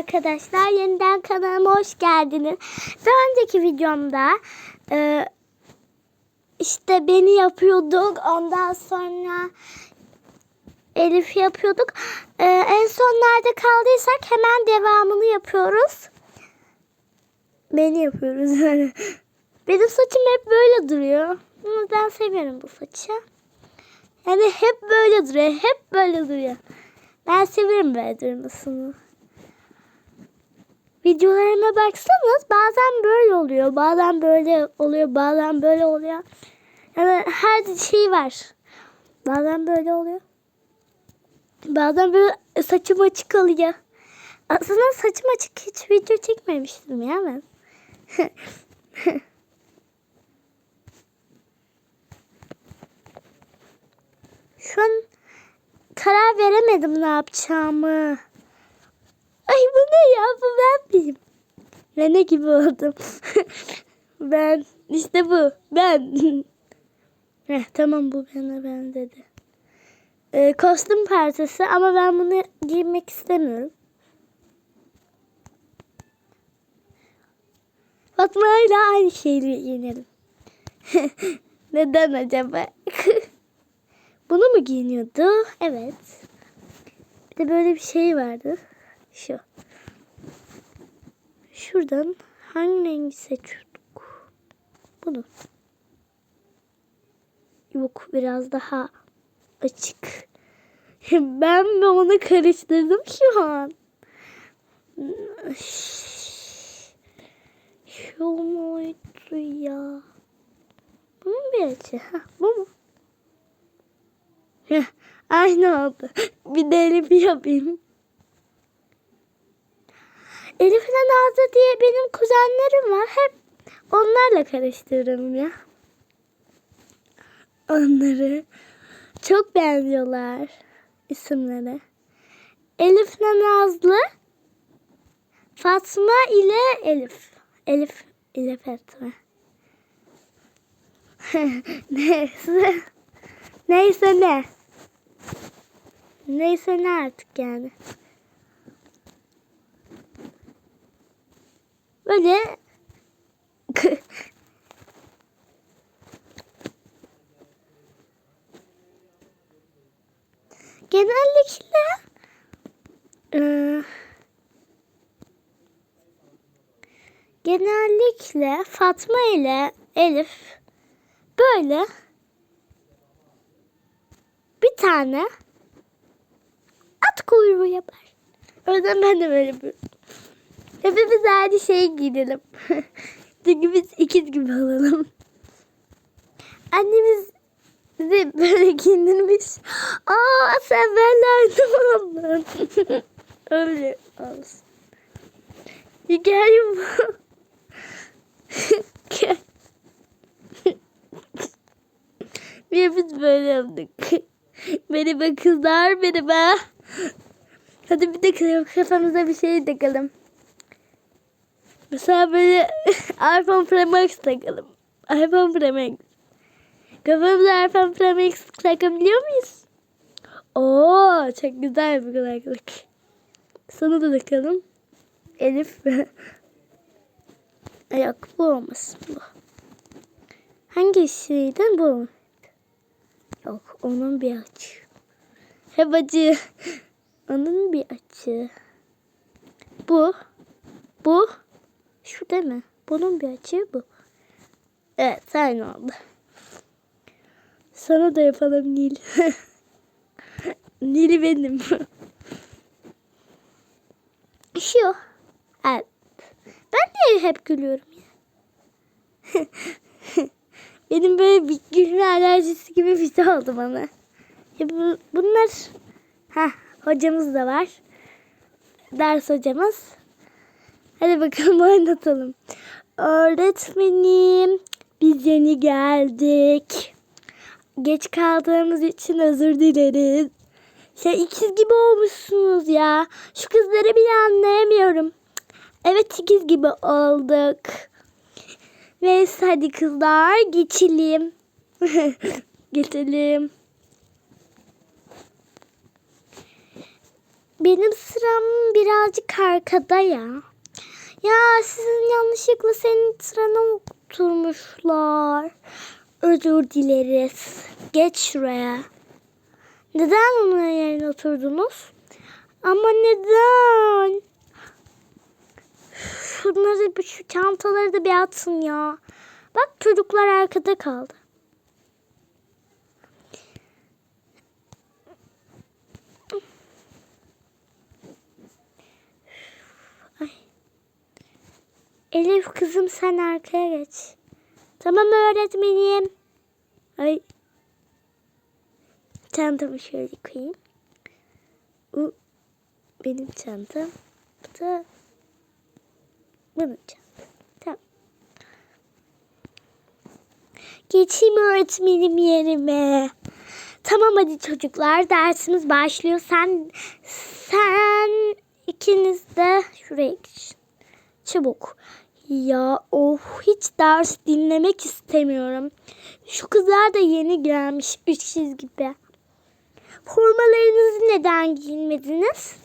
arkadaşlar. Yeniden kanalıma hoş geldiniz. Bir önceki videomda e, işte beni yapıyorduk. Ondan sonra Elif yapıyorduk. E, en son nerede kaldıysak hemen devamını yapıyoruz. Beni yapıyoruz. Benim saçım hep böyle duruyor. Ben seviyorum bu saçı. Yani hep böyle duruyor. Hep böyle duruyor. Ben severim böyle durmasını. Videolarıma baksanız bazen böyle oluyor. Bazen böyle oluyor. Bazen böyle oluyor. Yani her şey var. Bazen böyle oluyor. Bazen böyle saçım açık oluyor. Aslında saçım açık hiç video çekmemiştim ya ben. Şu an karar veremedim ne yapacağımı. Ay bu ne ya bu ben miyim? Rene gibi oldum. ben işte bu ben. Heh, tamam bu bana ben dedi. Ee, kostüm parçası ama ben bunu giymek istemiyorum. Fatma ile aynı şeyi giyinelim. Neden acaba? Bunu mu giyiniyordu? Evet. Bir de böyle bir şey vardı. Şu. Şuradan hangi rengi seçiyorduk? Bunu. Yok biraz daha açık. Ben mi onu karıştırdım şu an? Şu muydu ya? Bu mu bir açı? Ha, bu mu? Heh, aynı oldu. Bir de Elif'i yapayım. Elif'le Nazlı diye benim kuzenlerim var. Hep onlarla karıştırırım ya. Onları çok benziyorlar isimleri. Elif'le Nazlı, Fatma ile Elif. Elif ile Fatma. Neyse. Neyse ne. Neyse ne artık yani. Böyle genellikle eee, genellikle Fatma ile Elif böyle bir tane at kuyruğu yapar. O yüzden ben de böyle yapıyorum. Hepimiz aynı şeyi giyinelim. Çünkü biz ikiz gibi olalım. Annemiz bizi böyle giyindirmiş. Aa aynı oldun. Öyle olsun. Hikaye bu. Biz böyle yaptık? Merhaba kızlar merhaba. Hadi bir de kafamıza bir şey takalım. Mesela böyle iPhone Pro Max takalım. iPhone Pro Max. Kafamıza iPhone Pro Max takabiliyor muyuz? Oo çok güzel bir kulaklık. Sana da takalım. Elif. Yok bu olmasın bu. Hangi şeydi bu? Yok onun bir açı. Hep acı. Onun bir açı. Bu. Bu. Şu değil mi? Bunun bir açı bu. Evet aynı oldu. Sana da yapalım Nil. Nil'i benim. Şu. Evet. Ben de hep gülüyorum ya. Benim böyle bir gülme alerjisi gibi bir şey oldu bana. Ya bu, bunlar ha hocamız da var. Ders hocamız. Hadi bakalım oynatalım. Öğretmenim biz yeni geldik. Geç kaldığımız için özür dileriz. Şey ikiz gibi olmuşsunuz ya. Şu kızları bile anlayamıyorum. Evet ikiz gibi olduk. Neyse hadi kızlar geçelim. geçelim. benim sıram birazcık arkada ya. Ya sizin yanlışlıkla senin sırana oturmuşlar. Özür dileriz. Geç şuraya. Neden onun yerine oturdunuz? Ama neden? Şunları bir- şu çantaları da bir atın ya. Bak çocuklar arkada kaldı. Elif kızım sen arkaya geç. Tamam öğretmenim. Ay. Çantamı şöyle koyayım. Bu benim çantam. Bu da bunun çantası. Tamam. Geçeyim öğretmenim yerime. Tamam hadi çocuklar dersimiz başlıyor. Sen sen ikiniz de şuraya geçin. Çabuk. Ya of hiç ders dinlemek istemiyorum. Şu kızlar da yeni gelmiş üç gibi. Formalarınızı neden giymediniz?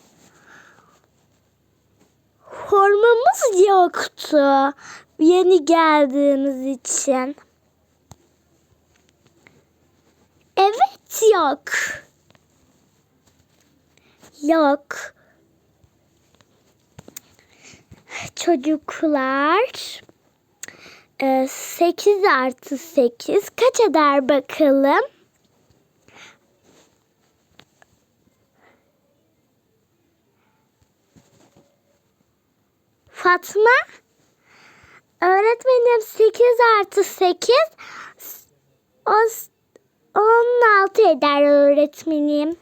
Formamız yoktu. Yeni geldiğimiz için. Evet yok. Yok. Çocuklar. 8 artı 8 kaç eder bakalım? Fatma? Öğretmenim 8 artı 8 16 eder öğretmenim.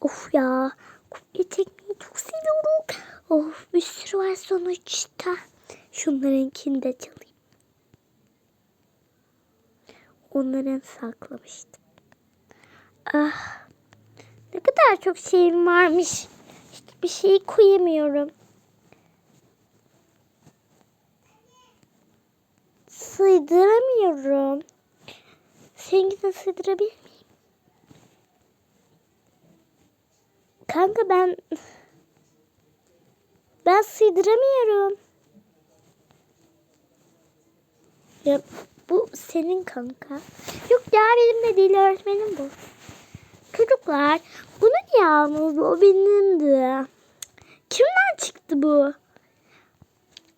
Of ya. Kopya çekmeyi çok seviyorum. Of bir sürü var sonuçta. Şunlarınkini de çalayım. Onların saklamıştım. Ah. Ne kadar çok şeyim varmış. Hiçbir şey koyamıyorum. Sığdıramıyorum. Seninkine sığdırabilir Kanka ben... Ben sığdıramıyorum. Ya bu senin kanka. Yok ya benim de değil öğretmenim bu. Çocuklar bunu niye aldınız? O benimdi. Kimden çıktı bu?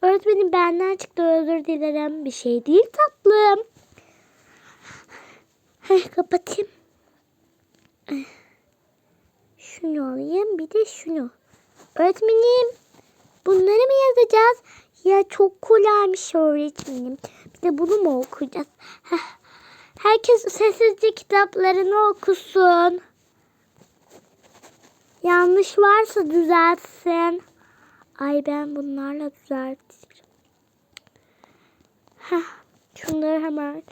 Öğretmenim benden çıktı özür dilerim. Bir şey değil tatlım. Heh, kapatayım. Şunu alayım bir de şunu. Öğretmenim bunları mı yazacağız? Ya çok kolaymış öğretmenim. Bir de bunu mu okuyacağız? Herkes sessizce kitaplarını okusun. Yanlış varsa düzeltsin. Ay ben bunlarla düzeltirim. Heh, şunları hemen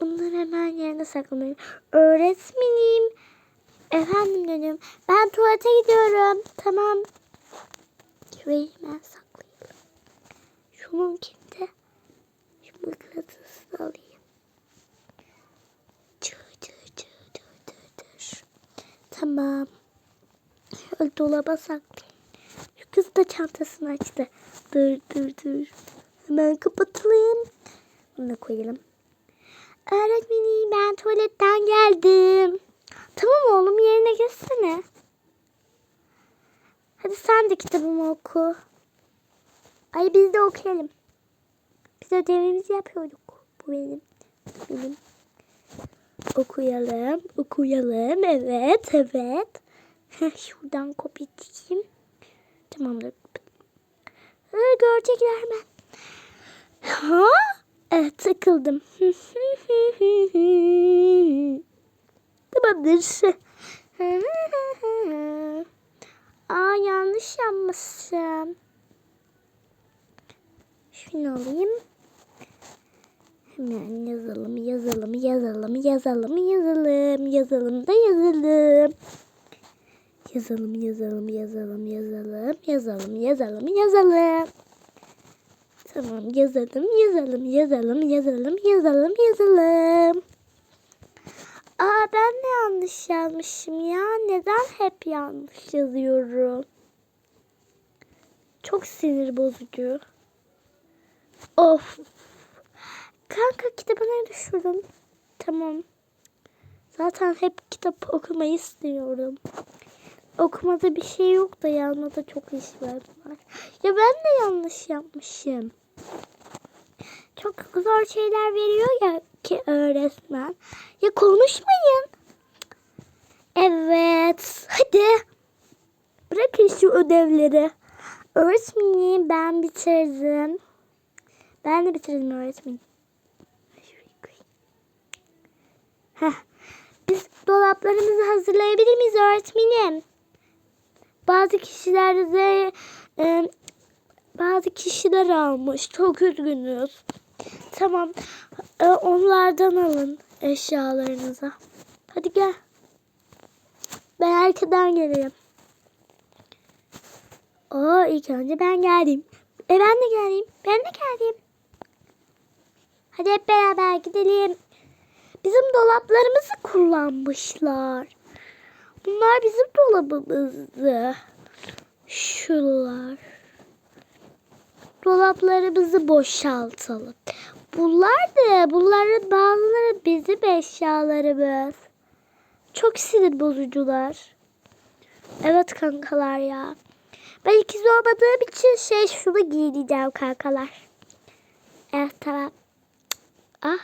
bunları hemen yerine saklamayayım. Öğretmenim. Efendim dedim. Ben tuvalete gidiyorum. Tamam. Şurayı hemen saklayayım. Şununkini de şu mıknatısı alayım. Çı, çı, çı, dır, dır, dır. Tamam. Şöyle dolaba saklayayım. Şu kız da çantasını açtı. Dur dur dur. Hemen kapatalım. Bunu da koyalım. Öğretmenim ben tuvaletten geldim. Tamam oğlum yerine geçsene. Hadi sen de kitabımı oku. Ay biz de okuyalım. Biz ödevimizi yapıyorduk. Bu benim. Benim. Okuyalım. Okuyalım. Evet. Evet. Şuradan kopya çekeyim. Tamamdır. Ha, görecekler hemen. Ha? Evet tıkıldım. Tamamdır. Aa yanlış yapmışım. Şunu alayım. Hemen yazalım, yazalım, yazalım, yazalım, yazalım, yazalım da yazalım. Yazalım, yazalım, yazalım, yazalım, yazalım, yazalım, yazalım. Tamam yazalım, yazalım, yazalım, yazalım, yazalım, yazalım. Aa ben yanlış yazmışım ya. Neden hep yanlış yazıyorum? Çok sinir bozucu. Of. Kanka kitabı nerede düşürdün? Tamam. Zaten hep kitap okumayı istiyorum. Okumada bir şey yok da yazmada çok iş var. Ya ben de yanlış yapmışım. Çok zor şeyler veriyor ya ki öğretmen. Ya konuşmayın. Evet. Hadi. Bırakın şu ödevleri. Öğretmenim ben bitirdim. Ben de bitirdim öğretmenim. Heh. Biz dolaplarımızı hazırlayabilir miyiz öğretmenim? Bazı kişiler de e, bazı kişiler almış. Çok üzgünüz. Tamam. E, onlardan alın eşyalarınızı. Hadi gel. Ben arkadan gelirim. Oo ilk önce ben geldim. E ben de geleyim. Ben de geldim. Hadi hep beraber gidelim. Bizim dolaplarımızı kullanmışlar. Bunlar bizim dolabımızdı. Şuralar. Dolaplarımızı boşaltalım. Bunlar da bunların bazıları bizim eşyalarımız. Çok sinir bozucular. Evet kankalar ya. Ben ikiz olmadığım için şey şunu giyineceğim kankalar. Evet tamam. Ah.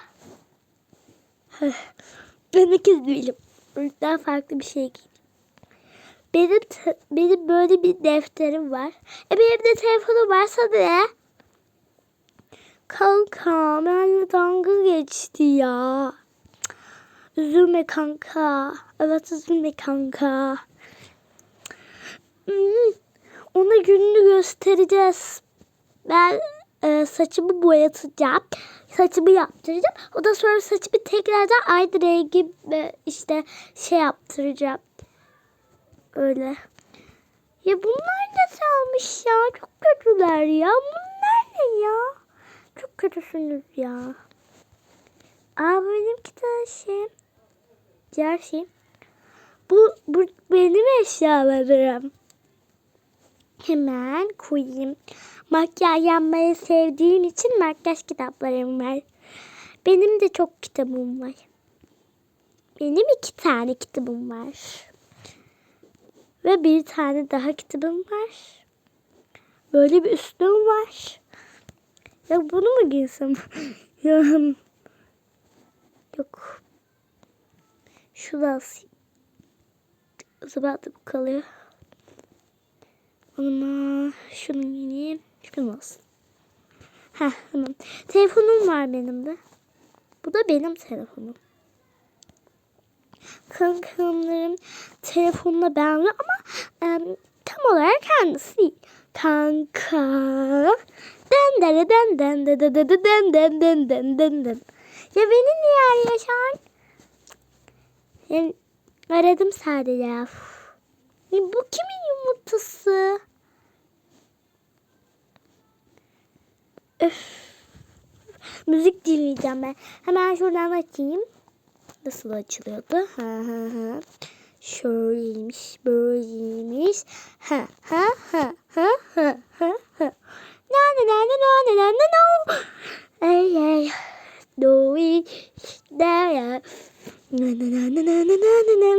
ben ikiz değilim. Daha farklı bir şey giy. Benim benim böyle bir defterim var. E benim de telefonum varsa ne? Kanka benimle dalga geçti ya. Üzülme kanka. Evet üzülme kanka. Hmm, Ona gününü göstereceğiz. Ben e, saçımı boyatacağım. Saçımı yaptıracağım. O da sonra saçımı tekrardan aynı rengi işte şey yaptıracağım. Öyle. Ya bunlar nasıl almış ya? Çok kötüler ya. Bunlar ne ya? Çok kötüsünüz ya. Aa benimki de şey. Diğer şey. Bu, bu benim eşyalarım. Hemen koyayım. Makyaj yapmayı sevdiğim için makyaj kitaplarım var. Benim de çok kitabım var. Benim iki tane kitabım var. Ve bir tane daha kitabım var. Böyle bir üstüm var. Ya bunu mu giysem? yok. Şunu asayım. Bu kalıyor. Ona şunu giyeyim. Şunu olsun. Heh tamam. Telefonum var benim de. Bu da benim telefonum. Kankamların telefonuna benziyor ama em, tam olarak kendisi değil. Kanka. Den den den den den den den den den den den den. Ya beni niye arıyorsun? Yani aradım sadece. Ya e, bu kimin yumurtası? Öf. Müzik dinleyeceğim ben. Hemen şuradan açayım. Nasıl açılıyordu? Ha ha ha. Şöyleymiş, böyleymiş. Ha ha ha ha ha ha ha. Na na na na na na na na. Ay ay. Do we da ya. Na na na na na na na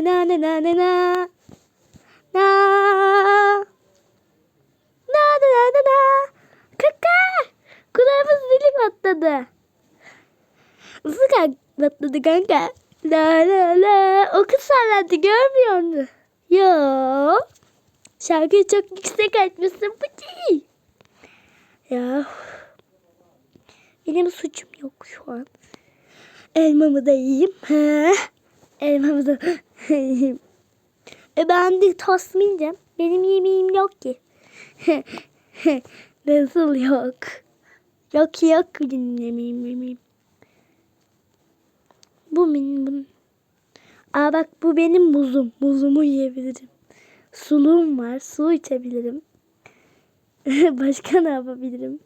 na na na na na. Kulağımız dilim atladı. Nasıl atladı kanka? La la la. O kız salladı görmüyor musun? Yo. Şarkıyı çok yüksek açmışsın bu değil. Ya. Benim suçum yok şu an. Elmamı da yiyeyim. Elmamı da yiyeyim. E ben de tasmineceğim. Benim yemeğim yok ki. Nasıl yok? Yok yok benim yemeğim yemeğim. Bu benim bunun. Aa bak bu benim muzum. Muzumu yiyebilirim. Suluğum var. Su içebilirim. Başka ne yapabilirim?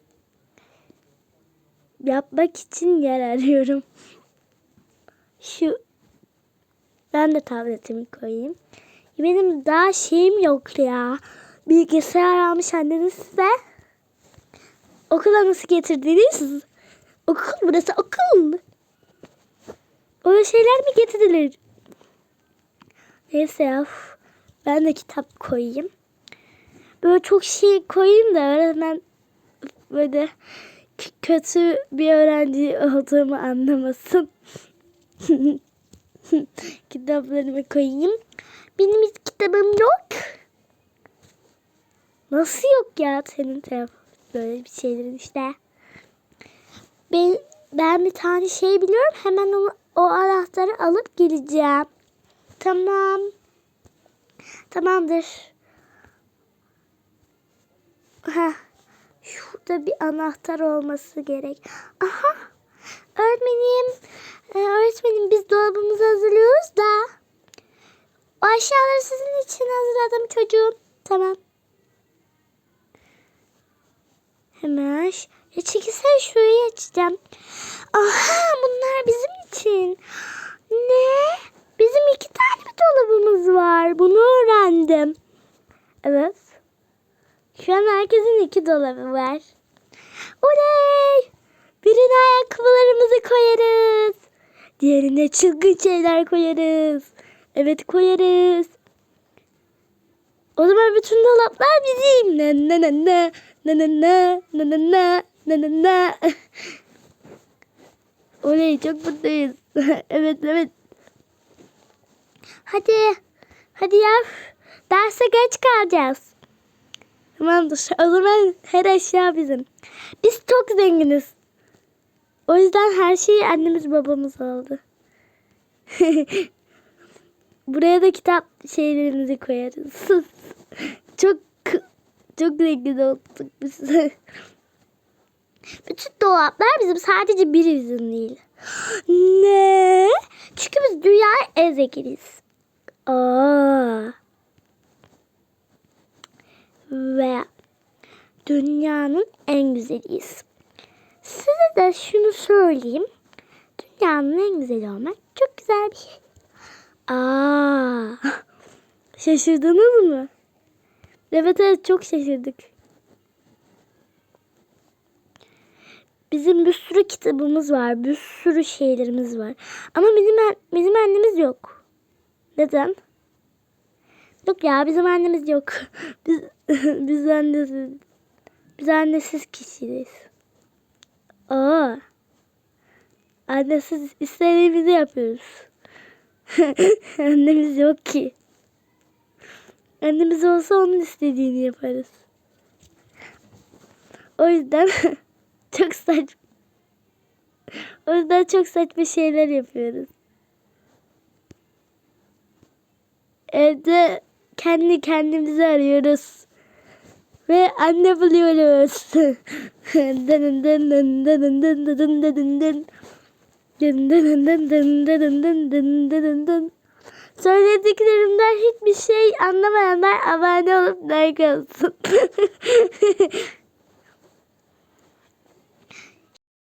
Yapmak için yer arıyorum. Şu ben de tabletimi koyayım. Benim daha şeyim yok ya. Bilgisayar almış anneniz size. Okula nasıl getirdiniz? Okul burası okul. Öyle şeyler mi getirilir? Neyse ya. Ben de kitap koyayım. Böyle çok şey koyayım da öğretmen böyle kötü bir öğrenci olduğumu anlamasın. Kitaplarımı koyayım. Benim hiç kitabım yok. Nasıl yok ya senin telefon böyle bir şeylerin işte. Ben, ben bir tane şey biliyorum. Hemen onu, o anahtarı alıp geleceğim. Tamam. Tamamdır. Heh. Şurada bir anahtar olması gerek. Aha. Öğretmenim. e, öğretmenim biz dolabımızı hazırlıyoruz da. O aşağıları sizin için hazırladım çocuğum. Tamam. Hemen. Ya çekilsene şurayı açacağım. Aha bunlar bizim için. Ne? Bizim iki tane dolabımız var? Bunu öğrendim. Evet. Şu an herkesin iki dolabı var. Oley! Birine ayakkabılarımızı koyarız. Diğerine çılgın şeyler koyarız. Evet koyarız. O zaman bütün dolaplar bizim. Ne ne ne ne ne ne ne ne ne ne ne ne ne. Oley çok mutluyuz. evet evet. Hadi. Hadi ya. Derse geç kalacağız. Tamamdır. O zaman her eşya bizim. Biz çok zenginiz. O yüzden her şeyi annemiz babamız aldı. Buraya da kitap şeylerimizi koyarız. çok çok zengin olduk biz. Bütün dolaplar bizim sadece bir bizim değil. Ne? Çünkü biz dünyaya en zenginiz. Aa. Ve dünyanın en güzeliyiz. Size de şunu söyleyeyim. Dünyanın en güzeli olmak çok güzel bir şey. Aa, şaşırdınız mı? Evet evet çok şaşırdık. Bizim bir sürü kitabımız var, bir sürü şeylerimiz var. Ama bizim bizim annemiz yok. Neden? Yok ya bizim annemiz yok. Biz biz annesiz. Biz annesiz kişiyiz. Aa. Annesiz istediğimizi yapıyoruz. Annemiz yok ki. Annemiz olsa onun istediğini yaparız. O yüzden çok saçma. O yüzden çok saçma şeyler yapıyoruz. Evde kendi kendimizi arıyoruz. Ve anne buluyoruz. Dın dın dın dın dın dın dın dın dın dın. Dın dın dın dın dın dın dın. Söylediklerimden hiçbir şey anlamayanlar abone olup like alsın.